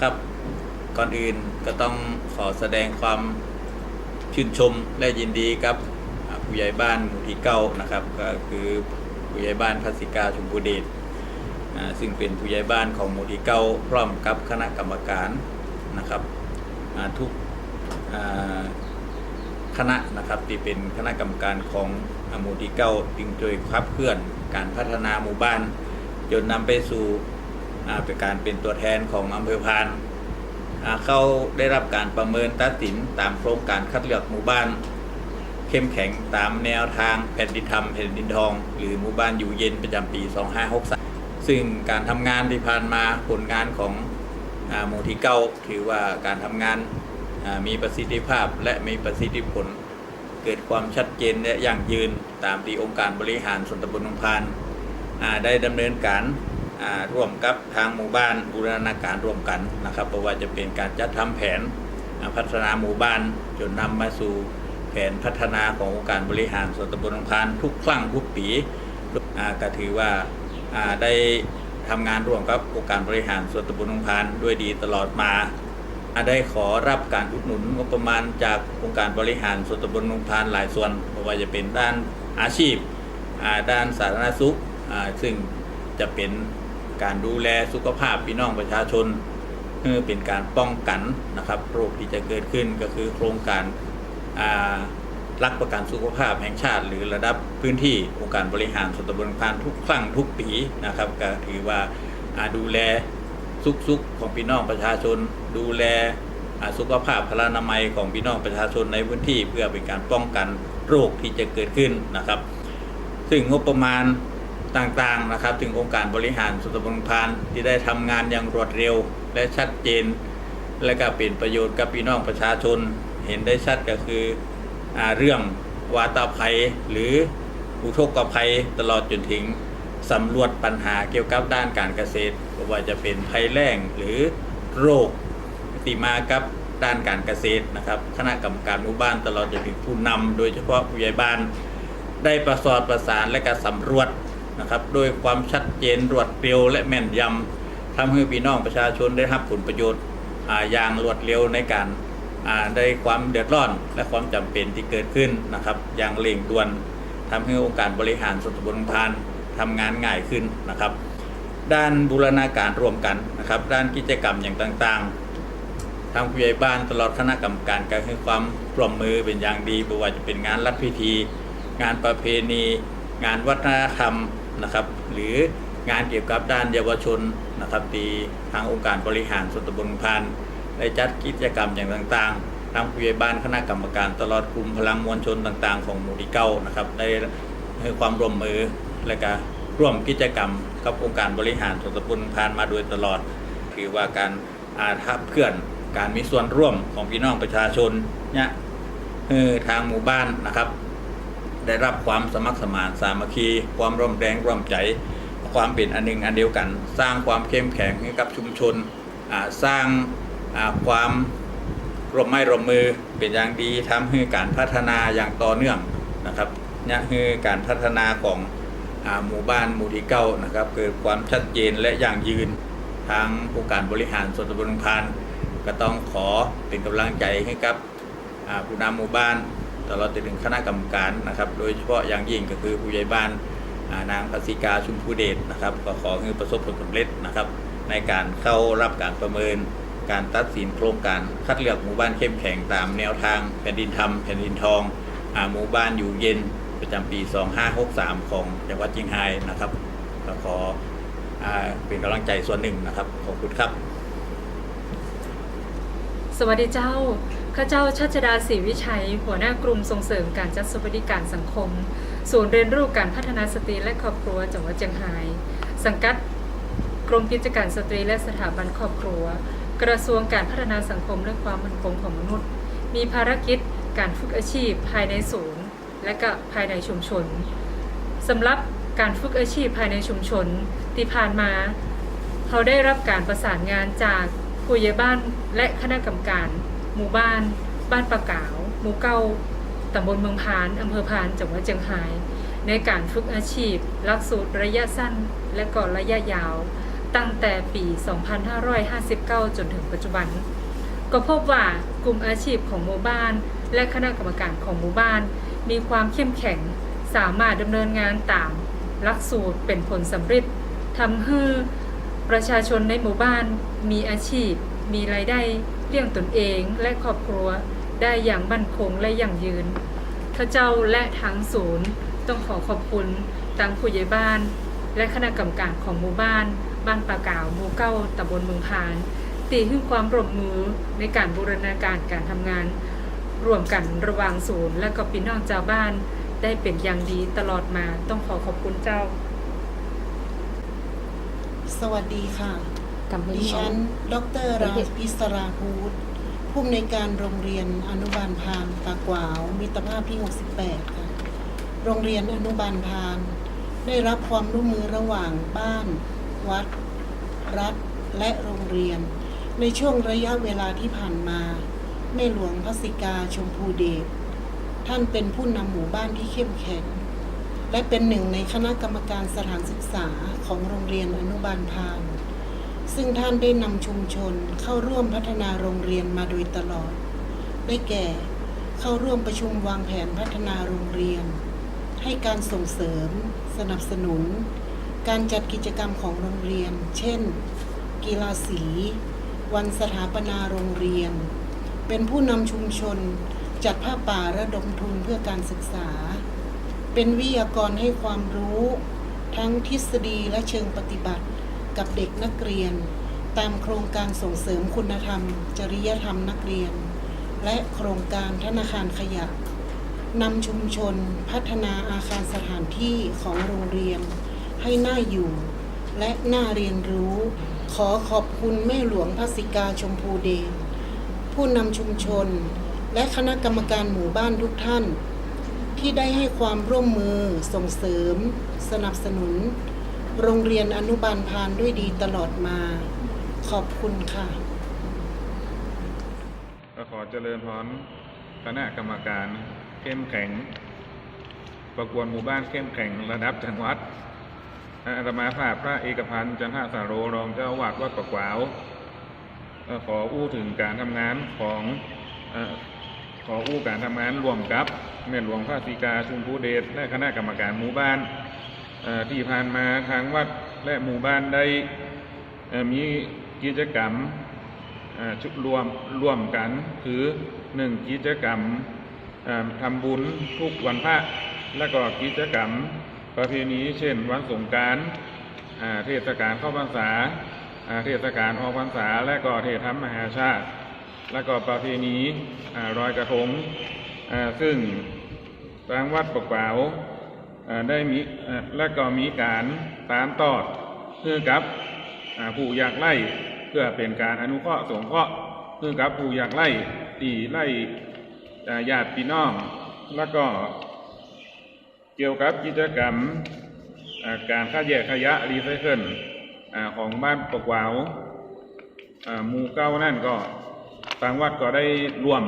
ครับ ก่อนอื่นก็ต้องขอแสดงความชื่นชมและยินดีกับผู้ใหญ่บ้านหมู่ที่เก้านะครับ ก็คือผู้ใหญ่บ้านพัสิกาชมพูเดชซึ่งเป็นผู้ใหญ่บ้านของหมู่ที่เก้าพร้อมกับคณะกรรมการนะครับทุกคณะนะครับที่เป็นคณะกรรมการของหมู่ที่เก้าจึงช่วยขับเคลื่อนการพัฒนาหมู่บ้าน จนนำไปสู่ เป็นการเป็นตัวแทนของอำเภอพานเขาได้รับการประเมินตัดสินตามโครงการคัดเลือกหมู่บ้าน เข้มแข็งตามแนวทางแผ่นดินธรรมแผ่นดินทอง หรือหมู่บ้านอยู่เย็นประจำปี 2563 ซึ่งการทำงานที่ผ่านมาผลงานของอหมู่ที่เก้าถือว่าการทำงานมีประสิทธิภาพและมีประสิทธิผล เกิดความชัดเจนและยั่งยืนตามที่องค์การบริหารส่วนตำบลนงพานได้ดำเนินการ ร่วมกับทางหมู่บ้านบูรณาการร่วมกันนะครับเพราะว่าจะเป็นการจัดทำแผนพัฒนาหมู่บ้านจนนำมาสู่แผนพัฒนาขององค์การบริหารส่วนตำบลหนองพานทุกครั้งทุกปีก็ถือว่าได้ทำงานร่วมกับองค์การบริหารส่วนตำบลหนองพานด้วยดีตลอดมาได้ขอรับการอุดหนุนงบประมาณจากองค์การบริหารส่วนตำบลหนองพานหลายส่วนไม่ว่าจะเป็นด้านอาชีพด้านสาธารณสุขซึ่งจะเป็น การดูแลสุขภาพพี่น้องประชาชนเพื่อเป็นการป้องกันนะครับโรคที่จะเกิดขึ้นก็คือโครงการรักประกันสุขภาพแห่งชาติ หรือระดับพื้นที่องค์การบริหารส่วนตำบลพานทุกครั้งทุกปีนะครับก็ถือว่าดูแลสุขสุขของพี่น้องประชาชน ดูแลสุขภาพพลานามัยของพี่น้องประชาชนในพื้นที่ เพื่อเป็นการป้องกันโรคที่จะเกิดขึ้นนะครับ ซึ่งงบประมาณ ต่างๆนะครับ ถึงองค์การบริหารส่วนตำบลพานที่ได้ทำงานอย่างรวดเร็วและชัดเจน และก็เป็นประโยชน์กับพี่น้องประชาชน เห็นได้ชัดก็คืออเรื่องวาตาภัยหรืออุทกภัยตลอดจนถึงสำรวจปัญหาเกี่ยวกับด้านการเกษตรไม่ว่าจะเป็นภัยแล้งหรือโรคที่มากับด้านการเกษตรนะครับคณะกรรมการหมู่บ้านตลอดจนถึงผู้นำโดยเฉพาะผู้ใหญ่บ้านได้ประสานประสานและก็สำรวจ นะครับโดยความชัดเจนรวดเร็วและแม่นยำทำให้พี่น้องประชาชนได้รับผลประโยชน์ออย่างรวดเร็วในการได้ความเดือดร้อนและความจำเป็นที่เกิดขึ้นนะครับ อย่างเร่งด่วนทำให้องค์การบริหารส่วนตำบลพานทำงานง่ายขึ้นนะครับ ด้านบูรณาการรวมกันนะครับ ด้านกิจกรรมอย่างต่างๆทางผู้ใหญ่บ้านตลอดคณะกรรมการก็ให้ความร่วมมือเป็นอย่างดีไม่ว่าจะเป็นงานรัฐพิธี งานประเพณี งานวัฒนธรรม นะครับ หรืองานเกี่ยวกับด้านเยาวชนนะครับทีทางองค์การบริหารส่วนตำบลพานได้จัดกิจกรรมอย่างต่างๆทางผู้ใหญ่บ้านคณะกรรมการตลอดกลุ่มพลังมวลชนต่างๆ ของหมู่ที่เก้านะครับได้ให้ความร่วมมือและก็ร่วมกิจกรรมกับองค์การบริหารส่วนตำบลพานมาโดยตลอด คือว่าการอาทับเคลื่อนการมีส่วนร่วมของพี่น้องประชาชนเนี่ยทางหมู่บ้านนะครับ ได้รับความสมัครสมานสามัคคี ความร่วมแรงร่วมใจ ความเป็นอันหนึ่งอันเดียวกัน สร้างความเข้มแข็งให้กับชุมชนสร้างความร่วมไม้ร่วมมือเป็นอย่างดีทำให้การพัฒนาอย่างต่อเนื่องนะครับนี่คือการพัฒนาของอหมู่บ้านหมู่ที่เก้านะครับเกิดความชัดเจนและอย่างยืนทางองค์การบริหารส่วนตำบลพานก็ต้องขอเป็นกำลังใจให้กับผู้นำหมู่บ้าน ตลอดจนถึงคณะกรรมการนะครับ โดยเฉพาะอย่างยิ่งก็คือผู้ใหญ่บ้านานางพัสิกาชุมพูเดชนะครับ ก็ขอให้ประสบผลสำเร็จนะครับ ในการเข้ารับการประเมิน การตัดสินโครงการคัดเลือกหมู่บ้านเข้มแข็งตามแนวทางแผ่นดินธรรมแผ่นดินทองอหมู่บ้านอยู่เย็นประจำปี 2563 ของจังหวัดเชียงรายนะครับก็ขออเป็นกำลังใจส่วนหนึ่งนะครับ ขอบคุณครับ สวัสดีเจ้า ข้าเจ้าชัชดาศรีวิชัย หัวหน้ากลุ่มส่งเสริมการจัดสวัสดิการสังคม ศูนย์เรียนรู้การพัฒนาสตรีและครอบครัวจังหวัดเชียงราย สังกัดกรมกิจการสตรีและสถาบันครอบครัว กระทรวงการพัฒนาสังคมและความมั่นคงของมนุษย์ มีภารกิจการฝึกอาชีพภายในศูนย์ และก็ภายในชุมชนสำหรับการฝึกอาชีพภายในชุมชนที่ผ่านมาเขาได้รับการประสานงานจากผู้ใหญ่บ้านและคณะกรรมการ หมู่บ้าน บ้านปะกาว หมู่เก้าตำบลเมืองพานอำเภอพานจังหวัดเชียงราย ในการฝึกอาชีพหลักสูตรระยะสั้นและก็ระยะยาว ตั้งแต่ปี 2559 จนถึงปัจจุบัน ก็พบว่ากลุ่มอาชีพของหมู่บ้าน และคณะกรรมการของหมู่บ้าน มีความเข้มแข็งสามารถดำเนินงานตามหลักสูตรเป็นผลสำเร็จทำให้ประชาชนในหมู่บ้านมีอาชีพ มีรายได้ เลี้ยงตนเองและครอบครัวได้อย่างมั่นคงและยั่งยืนข้าเจ้าและทางศูนย์ต้องขอขอบคุณทางผู้ใหญ่บ้าน และคณะกรรมการของหมู่บ้าน บ้านปากาวหมู่เก้าตำบลเมืองพานตีขึ้นความร่วมมือในการบูรณาการการทำงานร่วมกันระหว่างศูนย์ และก็พี่น้องชาวบ้านได้เป็นอย่างดีตลอดมาต้องขอขอบคุณเจ้า สวัสดีค่ะ กำให้ดิน้อฉังนดรราพิศราพูดผู้อำนวยการโรงเรียนอนุบาลพานปากกวาว มิตรภาพที่ 68 ค่ะ โรงเรียนอนุบาลพาน ได้รับความร่วมมือระหว่างบ้าน วัด รัฐ และโรงเรียน ในช่วงระยะเวลาที่ผ่านมา แม่หลวงพระสิกาชมพูเดช ท่านเป็นผู้นำหมู่บ้านที่เข้มแข็ง และเป็นหนึ่งในคณะกรรมการสถานศึกษาของโรงเรียนอนุบาลพาน ซึ่งท่านได้นำชุมชนเข้าร่วมพัฒนาโรงเรียนมาโดยตลอด ได้แก่ เข้าร่วมประชุมวางแผนพัฒนาโรงเรียน ให้การส่งเสริม สนับสนุน การจัดกิจกรรมของโรงเรียน เช่น กีฬาสี วันสถาปนาโรงเรียน เป็นผู้นำชุมชน จัดผ้าป่าระดมทุนเพื่อการศึกษา เป็นวิทยากรให้ความรู้ ทั้งทฤษฎีและเชิงปฏิบัติ กับเด็กนักเรียน ตามโครงการส่งเสริมคุณธรรม จริยธรรมนักเรียน และโครงการธนาคารขยะนำชุมชนพัฒนาอาคารสถานที่ของโรงเรียน ให้น่าอยู่ และน่าเรียนรู้ ขอขอบคุณแม่หลวงพระสิกาชมพูเดชผู้นำชุมชน และคณะกรรมการหมู่บ้านทุกท่าน ที่ได้ให้ความร่วมมือส่งเสริม สนับสนุน โรงเรียนอนุบาลพานด้วยดีตลอดมา ขอบคุณค่ะ ก็ขอเจริญพรคณะกรรมการเข้มแข็ง ประกวดหมู่บ้านเข้มแข็งระดับจังหวัดอาตมาภาพพระเอกพันธ์จันทสาโรรองเจ้าวาดวัดปะกวาวขออู้ถึงการทำงานของอขออู้การทำงานรวมกับแม่หลวงพระศีกาชุมพูเดชและคณะกรรมการหมู่บ้าน ที่ผ่านมาทางวัดและหมู่บ้านได้มีกิจกรรมชุดรวมร่วมกัน คือหนึ่งกิจกรรมอ่าทำบุญทุกวันพระและก็กิจกรรมประเพณีเช่น วันสงการเทศกาลเข้าพรรษาเทศกาลออกพรรษา และก็เทศธรรมมหาชาติ และก็ประเพณีรอยกระทงซึ่งทางวัดปกเปาอ่า ได้มีและก็มีการตามตอดเพื่อกับผู้อยากไล่เพื่อเป็นการอนุเคราะห์สงเคราะห์เพื่อกับผู้อยากไล่ตีไล่อ่าญาติพี่น้อง แล้วก็เกี่ยวกับกิจกรรมการค่าแยกขยะรีไซเคิลของบ้านปกวาวหมู่เก้านั่นก็ทางวัดก็ได้รวม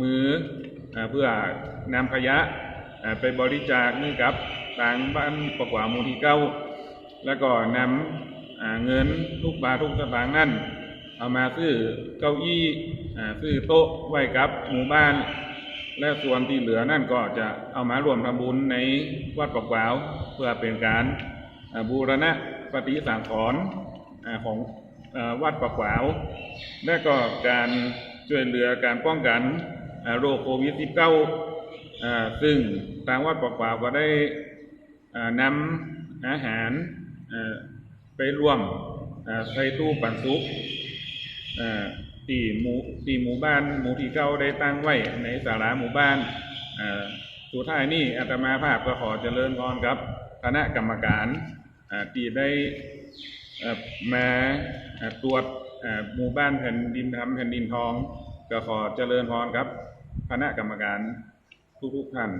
มืออเพื่อนำขยะไปบริจาคนี่กับ ทางบ้านปกวาวมูที่เก้าแล้วก็นำเงินทุกบาททุกสตางค์นั่นเอามาซื้อเก้าอี้ซื้อโต๊ะไว้กับหมู่บ้าน และส่วนที่เหลือนั่นก็จะเอามารวมทำบุญในวัดปกวาว เพื่อเป็นการบูรณะปฏิสังขรณ์ของวัดปกวาว และก็การช่วยเหลือการป้องกันโรคโควิด -19 อ่าซึ่งทางวัดปกวาวก็ได้ นำอาหารไปร่วมอ่าใส่ตู้ปันสุกอ่าที่หมูตีหมู่บ้านหมู่ที่เก้าได้ตั้งไว้ในศาลาหมู่บ้านสุดท้ายนี่อาตมาภาพก็ขอเจริญพรครับ คณะกรรมการอ่าที่ได้มาตรวจหมู่บ้านแผ่นดินธรรมแผ่นดินทอง ก็ขอเจริญพรครับ คณะกรรมการทุกๆท่าน